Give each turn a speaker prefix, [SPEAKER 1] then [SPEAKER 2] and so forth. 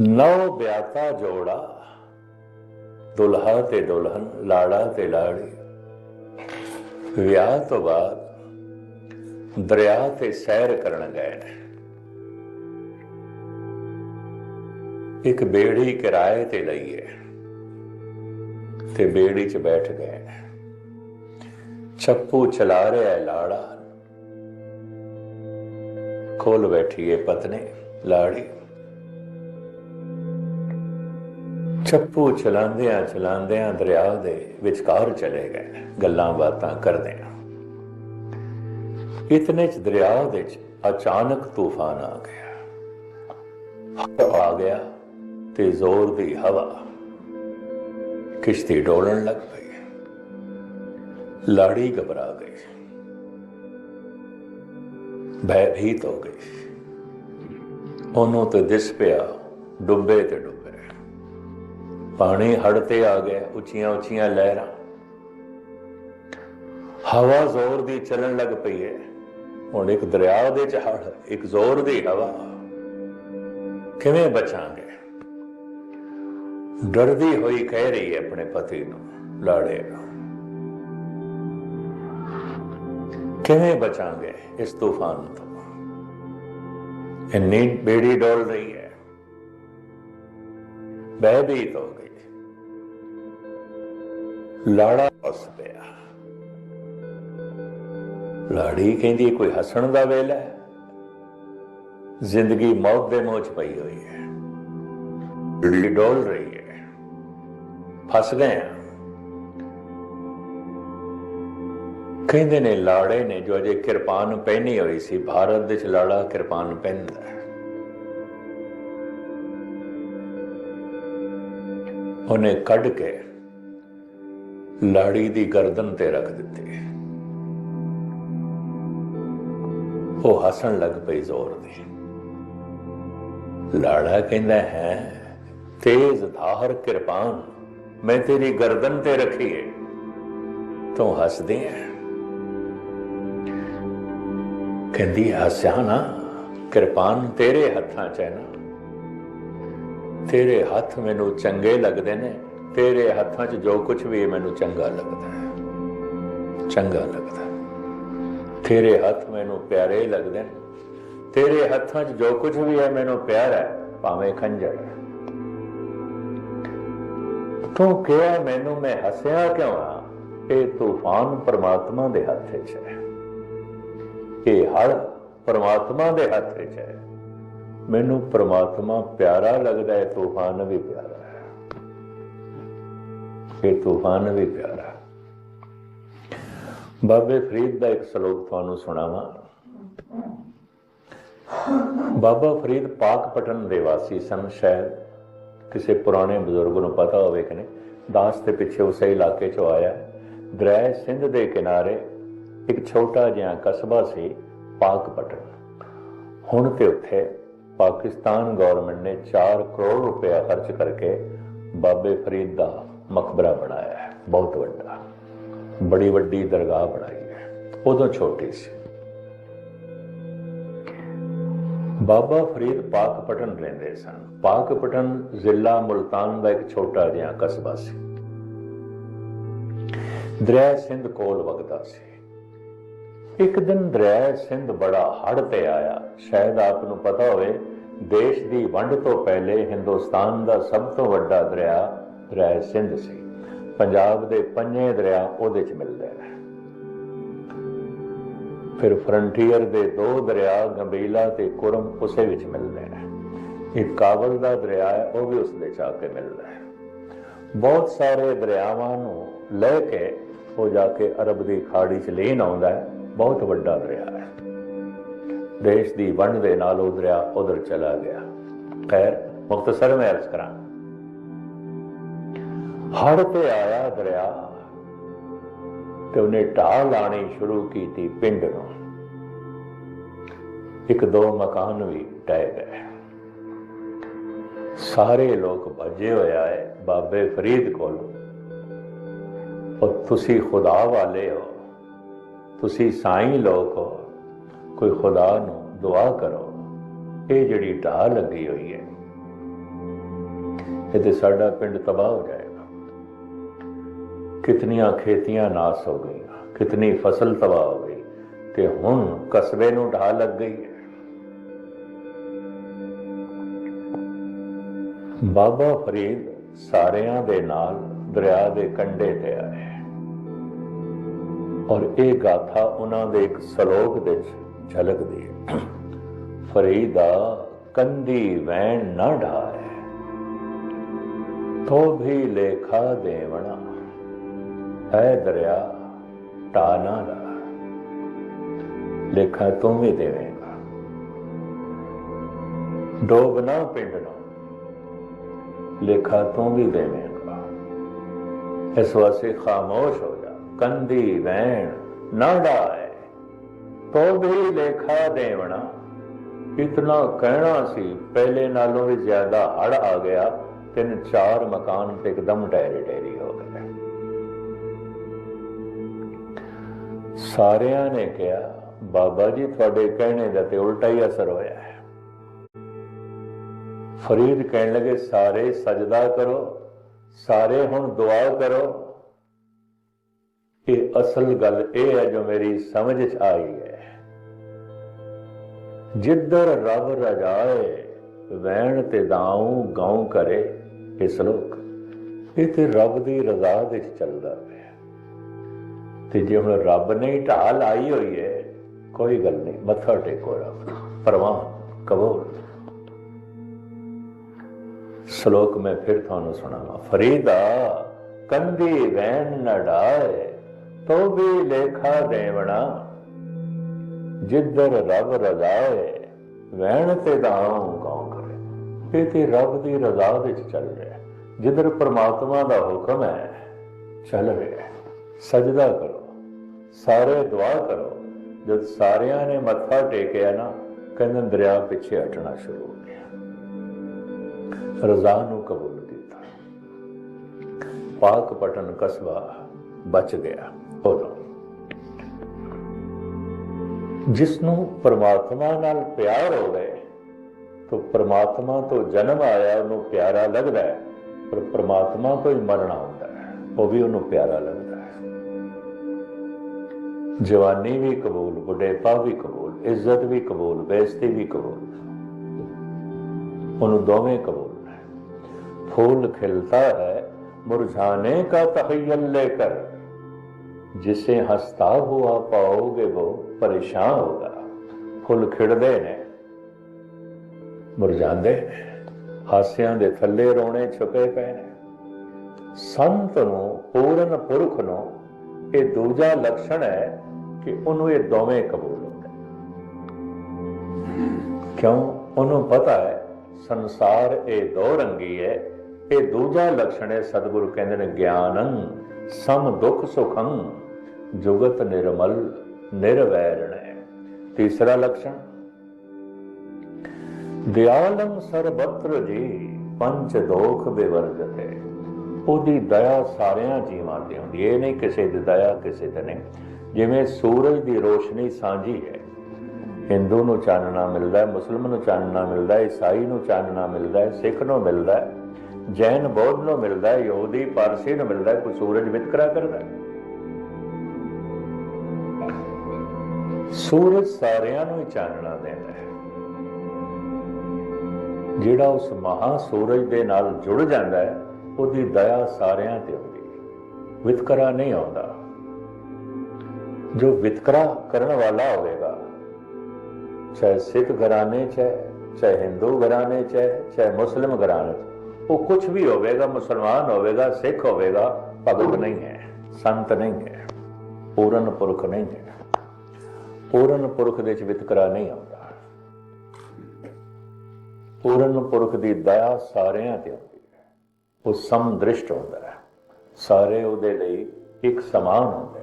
[SPEAKER 1] ਨੌ ਬਿਆਤਾ ਜੋੜਾ, ਦੁਲਹਾ ਤੇ ਦੁਲਹਨ, ਲਾੜਾ ਤੇ ਲਾੜੀ। ਵਿਆਹ ਤੋਂ ਬਾਅਦ ਦਰਿਆ ਤੇ ਸੈਰ ਕਰਨ ਗਏ ਨੇ। ਇੱਕ ਬੇੜੀ ਕਿਰਾਏ ਤੇ ਲਈਏ ਤੇ ਬੇੜੀ 'ਚ ਬੈਠ ਗਏ ਚੱਪੂ ਚਲਾ ਰਿਹਾ ਹੈ ਲਾੜਾ। ਕੋਲ ਬੈਠੀ ਹੈ ਪਤਨੀ, ਲਾੜੀ। ਚੱਪੂ ਚਲਾਉਂਦਿਆਂ ਚਲਾਉਂਦਿਆਂ ਦਰਿਆ ਦੇ ਵਿਚਕਾਰ ਚਲੇ ਗਏ, ਗੱਲਾਂ ਬਾਤਾਂ ਕਰਦਿਆਂ ਇਤਨੇ ਚ ਦਰਿਆ ਦੇ ਅਚਾਨਕ ਤੂਫਾਨ ਆ ਗਿਆ। ਆ ਗਿਆ ਤੇ ਜ਼ੋਰ ਦੀ ਹਵਾ ਕਿਸ਼ਤੀ ਡੋਲਣ ਲੱਗ ਪਈ। ਲਾੜੀ ਘਬਰਾ ਗਈ। ਭੈਭੀਤ ਹੋ ਗਈ। ਉਹਨੂੰ ਤੇ ਦਿਸ ਪਿਆ, ਡੁੱਬੇ ਤੇ ਡੁੱਬੇ। ਪਾਣੀ ਹੜ ਤੇ ਆ ਗਿਆ, ਉੱਚੀਆਂ ਉੱਚੀਆਂ ਲਹਿਰਾਂ। ਹਵਾ ਜ਼ੋਰ ਦੀ ਚੱਲਣ ਲੱਗ ਪਈ ਹੈ। ਹੁਣ ਇੱਕ ਦਰਿਆ ਦੇ ਚ ਹੜ ਇੱਕ ਜ਼ੋਰ ਦੀ ਹਵਾ। ਕਿਵੇਂ ਬਚਾਂਗੇ? ਡਰਦੀ ਹੋਈ ਕਹਿ ਰਹੀ ਹੈ ਆਪਣੇ ਪਤੀ ਨੂੰ, ਲਾੜੇ ਕਿਵੇਂ ਬਚਾਂਗੇ ਇਸ ਤੂਫਾਨ ਤੋਂ? ਇੰਨੀ ਬੇੜੀ ਡੋਲ ਰਹੀ ਹੈ। ਬਹਿਬੀਤ ਹੋ ਗਈ। ਲਾੜਾ ਹੱਸ ਪਿਆ। ਲਾੜੀ ਕਹਿੰਦੀ, ਕੋਈ ਹੱਸਣ ਦਾ ਵੇਲਾ ਹੈ? ਜ਼ਿੰਦਗੀ ਮੌਤ ਦੇ ਮੋਹ ਚ ਪਈ ਹੋਈ ਹੈ। ਜਿਹੜੀ ਡੋਲ ਰਹੀ ਹੈ। ਫਸ ਗਏ ਆ ਕਹਿੰਦੇ ਨੇ, ਲਾੜੇ ਨੇ ਜੋ ਅਜੇ ਕਿਰਪਾਨ ਪਹਿਨੀ ਹੋਈ ਸੀ, ਭਾਰਤ ਦੇ ਚ ਲਾੜਾ ਕਿਰਪਾਨ ਪਹਿਨਦਾ ਹੈ। ਉਹਨੇ ਕੱਢ ਕੇ ਲਾੜੀ ਦੀ ਗਰਦਨ ਤੇ ਰੱਖ ਦਿੱਤੀ। ਉਹ ਹੱਸਣ ਲੱਗ ਪਈ ਜ਼ੋਰ ਦੀ। ਲਾੜਾ ਕਹਿੰਦਾ, ਹੈ, ਤੇਜ਼ ਧਾਰ ਕਿਰਪਾਨ, ਮੈਂ ਤੇਰੀ ਗਰਦਨ ਤੇ ਰੱਖੀ ਹੈ ਤੂੰ ਹੱਸਦੀ ਹੈ ਕਹਿੰਦੀ, ਹੱਸਿਆ ਨਾ, ਕਿਰਪਾਨ ਤੇਰੇ ਹੱਥਾਂ 'ਚ ਹੈ ਨਾ। ਤੇਰੇ ਹੱਥ ਮੈਨੂੰ ਚੰਗੇ ਲੱਗਦੇ ਨੇ, ਤੇਰੇ ਹੱਥਾਂ 'ਚ ਜੋ ਕੁਝ ਵੀ ਮੈਨੂੰ ਚੰਗਾ ਲੱਗਦਾ ਹੈ, ਚੰਗਾ ਲੱਗਦਾ ਤੇਰੇ ਹੱਥ ਮੈਨੂੰ ਪਿਆਰੇ ਲੱਗਦੇ ਨੇ, ਤੇਰੇ ਹੱਥਾਂ 'ਚ ਜੋ ਕੁਝ ਵੀ ਹੈ ਮੈਨੂੰ ਪਿਆਰਾ ਹੈ, ਭਾਵੇਂ ਖੰਜਰ ਹੈ। ਤੂੰ ਕਿਹਾ ਮੈਨੂੰ ਮੈਂ ਹੱਸਿਆ ਕਿਉਂ ਆ ਇਹ ਤੂਫਾਨ ਪਰਮਾਤਮਾ ਦੇ ਹੱਥ 'ਚ ਹੈ। ਇਹ ਹੜ ਪ੍ਰਮਾਤਮਾ ਦੇ ਹੱਥ 'ਚ ਹੈ। ਮੈਨੂੰ ਪ੍ਰਮਾਤਮਾ ਪਿਆਰਾ ਲੱਗਦਾ ਹੈ, ਤੂਫਾਨ ਵੀ ਪਿਆਰਾ ਹੈ। ਇਹ ਤੂਫਾਨ ਵੀ ਪਿਆਰਾ ਬਾਬੇ ਫਰੀਦ ਦਾ ਇੱਕ ਸ਼ਲੋਕ ਤੁਹਾਨੂੰ ਸੁਣਾਵਾਂ। ਬਾਬਾ ਫਰੀਦ ਪਾਕ ਪਟਨ ਦੇ ਵਾਸੀ ਸਨ, ਸ਼ਾਇਦ ਕਿਸੇ ਪੁਰਾਣੇ ਬਜ਼ੁਰਗ ਨੂੰ ਪਤਾ ਹੋਵੇ ਕਿ ਨਹੀਂ। ਦਾਸ ਦੇ ਪਿੱਛੇ ਉਸੇ ਇਲਾਕੇ ਚੋਂ ਆਇਆ। ਦਰਿਆ ਸਿੰਧ ਦੇ ਕਿਨਾਰੇ ਇੱਕ ਛੋਟਾ ਜਿਹਾ ਕਸਬਾ ਸੀ ਪਾਕ ਪਟਨ। ਹੁਣ ਤੇ ਉੱਥੇ ਪਾਕਿਸਤਾਨ ਗਵਰਨਮੈਂਟ ਨੇ 4 ਕਰੋੜ ਰੁਪਇਆ ਖਰਚ ਕਰਕੇ ਬਾਬੇ ਫਰੀਦ ਦਾ ਮਕਬਰਾ ਬਣਾਇਆ ਹੈ। ਬਹੁਤ ਵੱਡਾ। ਬੜੀ ਵੱਡੀ ਦਰਗਾਹ ਬਣਾਈ ਹੈ। ਉਦੋਂ ਛੋਟੀ ਸੀ। ਬਾਬਾ ਫਰੀਦ ਪਾਕ ਪਟਨ ਰਹਿੰਦੇ ਸਨ। ਪਾਕਪਟਨ ਜ਼ਿਲ੍ਹਾ ਮੁਲਤਾਨ ਦਾ ਇੱਕ ਛੋਟਾ ਜਿਹਾ ਕਸਬਾ ਸੀ। ਦਰਿਆ ਸਿੰਧ ਕੋਲ ਵਗਦਾ ਸੀ। ਇੱਕ ਦਿਨ ਦਰਿਆ ਸਿੰਧ ਬੜਾ ਹੜ ਤੇ ਆਇਆ। ਸ਼ਾਇਦ ਆਪ ਨੂੰ ਪਤਾ ਹੋਵੇ, ਦੇਸ਼ ਦੀ ਵੰਡ ਤੋਂ ਪਹਿਲੇ ਹਿੰਦੁਸਤਾਨ ਦਾ ਸਭ ਤੋਂ ਵੱਡਾ ਦਰਿਆ ਦਰਿਆ ਸਿੰਧ ਸੀ। ਪੰਜਾਬ ਦੇ ਪੰਜੇ ਦਰਿਆ ਉਹਦੇ ਚ ਮਿਲਦੇ ਨੇ। ਫਿਰ ਫਰੰਟੀਅਰ ਦੇ ਦੋ ਦਰਿਆ ਗੰਬੀਲਾ ਤੇ ਕੁਰਮ ਉਸੇ ਵਿੱਚ ਮਿਲਦੇ ਨੇ। ਇੱਕ ਕਾਬਲ ਦਾ ਦਰਿਆ ਹੈ, ਉਹ ਵੀ ਉਸ ਦੇ ਚ ਆ ਕੇ ਮਿਲਦਾ ਹੈ। ਬਹੁਤ ਸਾਰੇ ਦਰਿਆਵਾਂ ਨੂੰ ਲੈ ਕੇ ਉਹ ਜਾ ਕੇ ਅਰਬ ਦੀ ਖਾੜੀ ਚ ਲੈਣ ਆਉਂਦਾ ਹੈ। ਬਹੁਤ ਵੱਡਾ ਦਰਿਆ ਹੈ। ਦੇਸ਼ ਦੀ ਵੰਡ ਦੇ ਨਾਲ ਉਹ ਦਰਿਆ ਉਧਰ ਚਲਾ ਗਿਆ। ਖੈਰ ਮੁਖਤਸਰ ਮੈਂ ਅਰਜ਼ ਕਰਾਂ। ਹੜ ਤੇ ਆਇਆ ਦਰਿਆ ਤੇ ਉਹਨੇ ਢਾਹ ਲਾਣੀ ਸ਼ੁਰੂ ਕੀਤੀ ਪਿੰਡ ਨੂੰ। ਇੱਕ ਦੋ ਮਕਾਨ ਵੀ ਟਹਿ ਗਏ। ਸਾਰੇ ਲੋਕ ਭੱਜੇ ਹੋਇਆ ਹੈ ਬਾਬੇ ਫਰੀਦ ਕੋਲ। ਉਹ ਤੁਸੀਂ ਖੁਦਾ ਵਾਲੇ ਹੋ। ਤੁਸੀਂ ਸਾਈਂ ਲੋਕ ਹੋ, ਕੋਈ ਖੁਦਾ ਨੂੰ ਦੁਆ ਕਰੋ, ਇਹ ਜਿਹੜੀ ਢਾਹ ਲੱਗੀ ਹੋਈ ਹੈ, ਇਹ ਤੇ ਸਾਡਾ ਪਿੰਡ ਤਬਾਹ ਹੋ ਜਾਏਗਾ। ਕਿਤਨੀਆਂ ਖੇਤੀਆਂ ਨਾਸ ਹੋ ਗਈਆਂ, ਕਿਤਨੀ ਫਸਲ ਤਬਾਹ ਹੋ ਗਈ, ਤੇ ਹੁਣ ਕਸਬੇ ਨੂੰ ਢਾਹ ਲੱਗ ਗਈ ਹੈ। ਬਾਬਾ ਫਰੀਦ ਸਾਰਿਆਂ ਦੇ ਨਾਲ, ਦਰਿਆ ਦੇ ਕੰਢੇ ਤੇ ਆਏ। ਔਰ ਇਹ ਗਾਥਾ ਉਹਨਾਂ ਦੇ ਇੱਕ ਸ਼ਲੋਕ ਦੇ ਝਲਕਦੀ ਹੈ। ਫਰੀਦਾ ਕੰਦੀ ਵੈਣ ਨਾ ਢਾਏ ਤੋ ਵੀ ਲੇਖਾ ਦੇਵਣਾ ਹੈ ਦਰਿਆ ਟਾ ਲਾ ਲੇਖਾ ਤੂੰ ਵੀ ਦੇਵੇਂਗਾ। ਡੋਬਣਾ ਪਿੰਡ ਨੂੰ ਲੇਖਾ ਤੂੰ ਵੀ ਦੇਵੇਂਗਾ। ਇਸ ਵਾਸਤੇ ਖਾਮੋਸ਼ ਹੋ ਕੰਦੀ ਵੈਣ ਨਾ ਡਾਏ ਤੋ ਵੀ ਲੇਖਾ ਦੇਵਣਾ, ਇਤਨਾ ਕਹਿਣਾ ਸੀ, ਪਹਿਲੇ ਨਾਲੋਂ ਵੀ ਜ਼ਿਆਦਾ ਹੜ ਆ ਗਿਆ, ਤਿੰਨ ਚਾਰ ਮਕਾਨ ਤੇ ਇੱਕਦਮ ਢਹਿਰੇ ਢੇਰੀ ਹੋ ਗਏ। ਸਾਰਿਆਂ ਨੇ ਕਿਹਾ, ਬਾਬਾ ਜੀ, ਤੁਹਾਡੇ ਕਹਿਣੇ ਦਾ ਤੇ ਉਲਟਾ ਹੀ ਅਸਰ ਹੋਇਆ ਹੈ। ਫਰੀਦ ਕਹਿਣ ਲੱਗੇ, ਸਾਰੇ ਸਜਦਾ ਕਰੋ, ਸਾਰੇ ਹੁਣ ਦੁਆ ਕਰੋ ਇਹ ਅਸਲ ਗੱਲ ਇਹ ਹੈ ਜੋ ਮੇਰੀ ਸਮਝ ਚ ਆਈ ਹੈ। ਜਿੱਧਰ ਰੱਬ ਰਜਾਏ ਵੈਣ ਤੇ ਦਾਉ ਗਾਉ ਕਰੇ ਇਹ ਸ਼ਲੋਕ ਇਹ ਤੇ ਰੱਬ ਦੀ ਰਜ਼ਾ ਦੇ ਚੱਲਦਾ ਪਿਆ। ਤੇ ਜੇ ਹੁਣ ਰੱਬ ਨੇ ਹੀ ਢਾਲ ਆਈ ਹੋਈ ਹੈ, ਕੋਈ ਗੱਲ ਨਹੀਂ, ਮੱਥਾ ਟੇਕੋ ਰੱਬ ਨੂੰ ਪਰਵਾਹ ਕਬੂਲ ਸ਼ਲੋਕ ਮੈਂ ਫਿਰ ਤੁਹਾਨੂੰ ਸੁਣਾਵਾਂ। ਫਰੀਦਾ ਕੰਦੀ ਵੈਣ ਨਡਾਏ ਤੋ ਵੀ ਲੇਖਾ ਦੇਵਣਾ, ਜਿੱਧਰ ਰੱਬ ਰਜ਼ਾਏ ਵੈਣ ਤੇ ਦਾਉ ਗਾਉ ਕਰੇ? ਇਹ ਤੇ ਰੱਬ ਦੀ ਰਜ਼ਾ ਵਿੱਚ ਚੱਲ ਰਿਹਾ। ਜਿੱਧਰ ਪ੍ਰਮਾਤਮਾ ਦਾ ਹੁਕਮ ਹੈ, ਚੱਲ ਰਿਹਾ ਸਜਦਾ ਕਰੋ, ਸਾਰੇ ਦੁਆ ਕਰੋ। ਜਦ ਸਾਰਿਆਂ ਨੇ ਮੱਥਾ ਟੇਕਿਆ ਨਾ, ਕਹਿੰਦੇ ਦਰਿਆ ਪਿੱਛੇ ਹਟਣਾ ਸ਼ੁਰੂ ਹੋ ਗਿਆ। ਰਜ਼ਾ ਨੂੰ ਕਬੂਲ ਕੀਤਾ। ਪਾਕ ਪਟਨ ਕਸਬਾ ਬਚ ਗਿਆ। ਹੋਣਾ ਜਿਸ ਨੂੰ ਪਰਮਾਤਮਾ ਨਾਲ ਪਿਆਰ ਹੋਵੇ, ਤਾਂ ਪਰਮਾਤਮਾ ਤੋਂ ਜਨਮ ਆਇਆ, ਉਹਨੂੰ ਪਿਆਰਾ ਲੱਗਦਾ ਹੈ, ਪਰ ਪਰਮਾਤਮਾ ਤੋਂ ਹੀ ਮਰਨਾ ਹੁੰਦਾ ਹੈ, ਉਹ ਵੀ ਉਹਨੂੰ ਪਿਆਰਾ ਲੱਗਦਾ ਹੈ। ਜਵਾਨੀ ਵੀ ਕਬੂਲ, ਬੁਢੇਪਾ ਵੀ ਕਬੂਲ, ਇੱਜ਼ਤ ਵੀ ਕਬੂਲ, ਬੇਇੱਜ਼ਤੀ ਵੀ ਕਬੂਲ। ਉਹਨੂੰ ਦੋਵੇਂ ਕਬੂਲ ਹੈ ਫੁੱਲ ਖਿਲਤਾ ਹੈ ਮੁਰਝਾਨੇ ਕਾ ਤਖੈਲ ਲੈ ਕਰ ਜਿਸੇ ਹਸਤਾ ਹੋਆ ਪਾਓਗੇ ਉਹ ਪਰੇਸ਼ਾਨ ਹੋਗਾ ਫੁੱਲ ਖਿੜਦੇ ਨੇ ਮੁਰਝਾਉਂਦੇ ਹਾਸਿਆਂ ਦੇ ਥੱਲੇ ਰੋਣੇ ਛੁਪੇ ਪਏ ਨੇ ਸੰਤ ਨੂੰ ਪੂਰਨ ਪੁਰਖ ਨੂੰ ਇਹ ਦੂਜਾ ਲਕਸ਼ਣ ਹੈ ਕਿ ਉਹਨੂੰ ਇਹ ਦੋਵੇਂ ਕਬੂਲ ਹੁੰਦੇ ਕਿਉਂ ਉਹਨੂੰ ਪਤਾ ਹੈ ਸੰਸਾਰ ਇਹ ਦੋ ਰੰਗੀ ਹੈ ਇਹ ਦੂਜਾ ਲਕਸ਼ਣ ਹੈ ਸਤਿਗੁਰੂ ਕਹਿੰਦੇ ਨੇ ਗਿਆਨੰ ਸਮ ਦੁਖ ਸੁਖੰ ਜੁਗਤ ਨਿਰਮਲ ਨਿਰਵੈਰਣ। ਤੀਸਰਾ ਲਕਸ਼ਣ ਦਿਆਲੰ ਸਰਬਤਰ ਜੀ ਪੰਚ ਦੋਖ ਬਿਵਰਜਤੇ ਉਹਦੀ ਦਇਆ ਸਾਰਿਆਂ ਜੀਵਾਂ ਤੇ ਹੁੰਦੀ ਇਹ ਨਹੀਂ ਕਿਸੇ ਦੀ ਦਇਆ, ਕਿਸੇ ਤੇ ਨਹੀਂ। ਜਿਵੇਂ ਸੂਰਜ ਦੀ ਰੋਸ਼ਨੀ ਸਾਂਝੀ ਹੈ। ਹਿੰਦੂ ਨੂੰ ਚਾਨਣਾ ਮਿਲਦਾ ਹੈ, ਮੁਸਲਮਾਨ ਨੂੰ ਚਾਨਣਾ ਮਿਲਦਾ ਹੈ, ਈਸਾਈ ਨੂੰ ਚਾਨਣਾ ਮਿਲਦਾ ਹੈ, ਸਿੱਖ ਨੂੰ ਮਿਲਦਾ ਹੈ, ਜੈਨ, ਬੌਧ ਨੂੰ ਮਿਲਦਾ ਹੈ, ਯਹੂਦੀ, ਪਾਰਸੀ ਨੂੰ ਮਿਲਦਾ ਹੈ, ਕੋਈ ਸੂਰਜ ਵਿਤਕਰਾ ਕਰਦਾ ਹੈ। ਸੂਰਜ ਸਾਰਿਆਂ ਨੂੰ ਹੀ ਚਾਨਣਾ ਦਿੰਦਾ ਹੈ। ਜਿਹੜਾ ਉਸ ਮਹਾ ਸੂਰਜ ਦੇ ਨਾਲ ਜੁੜ ਜਾਂਦਾ ਹੈ, ਉਹਦੀ ਦਇਆ ਸਾਰਿਆਂ ਤੇ ਹੁੰਦੀ ਹੈ। ਵਿਤਕਰਾ ਨਹੀਂ ਆਉਂਦਾ। ਜੋ ਵਿਤਕਰਾ ਕਰਨ ਵਾਲਾ ਹੋਵੇਗਾ, ਚਾਹੇ ਸਿੱਖ ਘਰਾਣੇ ਚ ਹੈ, ਚਾਹੇ ਹਿੰਦੂ ਘਰਾਣੇ ਚ ਹੈ, ਚਾਹੇ ਮੁਸਲਿਮ ਘਰਾਣੇ ਚ, ਉਹ ਕੁਝ ਵੀ ਹੋਵੇਗਾ, ਮੁਸਲਮਾਨ ਹੋਵੇਗਾ, ਸਿੱਖ ਹੋਵੇਗਾ, ਭਗਤ ਨਹੀਂ ਹੈ, ਸੰਤ ਨਹੀਂ ਹੈ, ਪੂਰਨ ਪੁਰਖ ਨਹੀਂ ਹੈ। ਪੂਰਨ ਪੁਰਖ ਦੇ ਵਿੱਚ ਵਿਤਕਰਾ ਨਹੀਂ ਆਉਂਦਾ। ਪੂਰਨ ਪੁਰਖ ਦੀ ਦਇਆ ਸਾਰਿਆਂ ਤੇ ਆਉਂਦੀ ਹੈ। ਉਹ ਸਮਦ੍ਰਿਸ਼ਟ ਹੁੰਦਾ ਹੈ। ਸਾਰੇ ਉਹਦੇ ਲਈ ਇੱਕ ਸਮਾਨ ਹੁੰਦੇ